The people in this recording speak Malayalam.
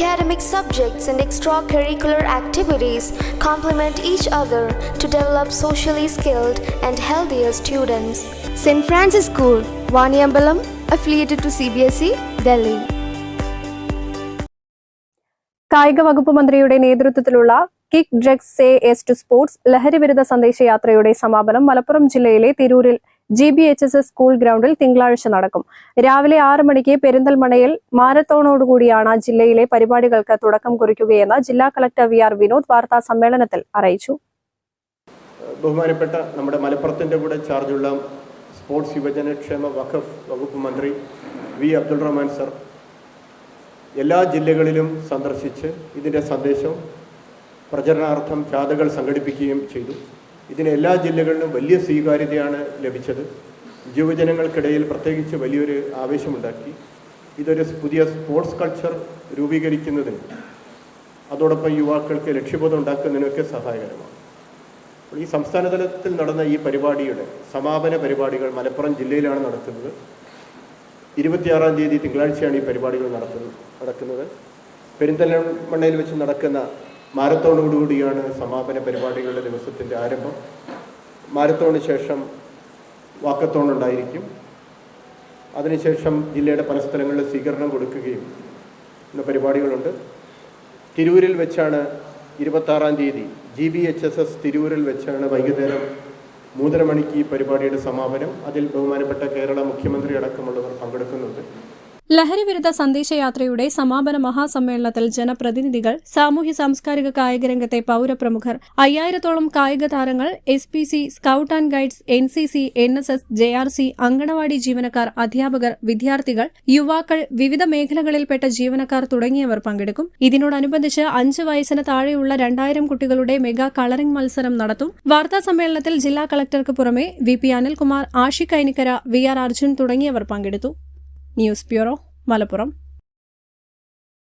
Academic subjects and extracurricular activities complement each other to develop socially skilled and healthier students. St. Francis School, Vaniambalam, affiliated to CBSE, Delhi. കായിക വകുപ്പ് മന്ത്രിയുടെ നേതൃത്വത്തിലുള്ള kick drugs say yes to sports ലഹരിവിരുദ്ധ സന്ദേശയാത്രയുടെ സമാപനം മലപ്പുറം ജില്ലയിലെ തിരൂരിൽ G B H S S school ഗ്രൗണ്ടിൽ തിങ്കളാഴ്ച നടക്കും. രാവിലെ ആറ് മണിക്ക് പെരിന്തൽമണയിൽ മാരത്തോണോടുകൂടിയാണ് ജില്ലയിലെ പരിപാടികൾക്ക് തുടക്കം കുറിക്കുകയെന്ന് ജില്ലാ കളക്ടർ വി ആർ വിനോദ് വാർത്താ സമ്മേളനത്തിൽ അറിയിച്ചു. ബഹുമാനപ്പെട്ട നമ്മുടെ മലപ്പുറത്തിന്റെ കൂടെ ചാർജുള്ള സ്പോർട്സ് യുവജനക്ഷേമ വഖഫ് വകുപ്പ് മന്ത്രി വി അബ്ദുൾ റഹ്മാൻ സർ എല്ലാ ജില്ലകളിലും സന്ദർശിച്ച് ഇതിന്റെ സന്ദേശം പ്രചരണാർത്ഥം ജാഥകൾ സംഘടിപ്പിക്കുകയും ചെയ്തു. ഇതിന് എല്ലാ ജില്ലകളിലും വലിയ സ്വീകാര്യതയാണ് ലഭിച്ചത്. യുവജനങ്ങൾക്കിടയിൽ പ്രത്യേകിച്ച് വലിയൊരു ആവേശമുണ്ടാക്കി. ഇതൊരു പുതിയ സ്പോർട്സ് കൾച്ചർ രൂപീകരിക്കുന്നതിന് അതോടൊപ്പം യുവാക്കൾക്ക് ലക്ഷ്യബോധം ഉണ്ടാക്കുന്നതിനൊക്കെ സഹായകരമാണ്. ഈ സംസ്ഥാന തലത്തിൽ നടന്ന ഈ പരിപാടിയുടെ സമാപന പരിപാടികൾ മലപ്പുറം ജില്ലയിലാണ് നടത്തുന്നത് ഇരുപത്തിയാറാം തീയതി തിങ്കളാഴ്ചയാണ് ഈ പരിപാടികൾ നടത്തുന്നത് നടക്കുന്നത്. പെരിന്തൽമണ്ണയിൽ വെച്ച് നടക്കുന്ന മാരത്തോണോടുകൂടിയാണ് സമാപന പരിപാടികളുടെ ദിവസത്തിന്റെ ആരംഭം. മാരത്തോണിന് ശേഷം വാക്കത്തോൺ ഉണ്ടായിരിക്കും. അതിനുശേഷം ജില്ലയുടെ പല സ്ഥലങ്ങളിൽ സ്വീകരണം കൊടുക്കുകയും എന്ന പരിപാടികളുണ്ട്. തിരൂരിൽ വെച്ചാണ് ഇരുപത്താറാം തീയതി G B H S S തിരൂരിൽ വെച്ചാണ് വൈകുന്നേരം മൂന്നര മണിക്ക് ഈ പരിപാടിയുടെ സമാപനം. അതിൽ ബഹുമാനപ്പെട്ട കേരള മുഖ്യമന്ത്രി അടക്കമുള്ളവർ പങ്കെടുക്കുന്നുണ്ട് ലഹരിവിരുദ്ധ സന്ദേശയാത്രയുടെ സമാപന മഹാസമ്മേളനത്തിൽ ജനപ്രതിനിധികൾ സാമൂഹ്യ സാംസ്കാരിക കായിക രംഗത്തെ പൌരപ്രമുഖർ അയ്യായിരത്തോളം കായിക താരങ്ങൾ S P C scout and guides N C C N S S J R C anganwadi ജീവനക്കാർ അധ്യാപകർ വിദ്യാർത്ഥികൾ യുവാക്കൾ വിവിധ മേഖലകളിൽപ്പെട്ട ജീവനക്കാർ തുടങ്ങിയവർ പങ്കെടുക്കും. ഇതിനോടനുബന്ധിച്ച് അഞ്ച് വയസ്സിന് താഴെയുള്ള രണ്ടായിരം കുട്ടികളുടെ മെഗാ കളറിംഗ് മത്സരം നടത്തും. വാർത്താ സമ്മേളനത്തിൽ ജില്ലാ കളക്ടർക്ക് പുറമെ V P Anilkumar Ashik Ainikkara V R Arjun തുടങ്ങിയവർ പങ്കെടുത്തു. News bureau Malappuram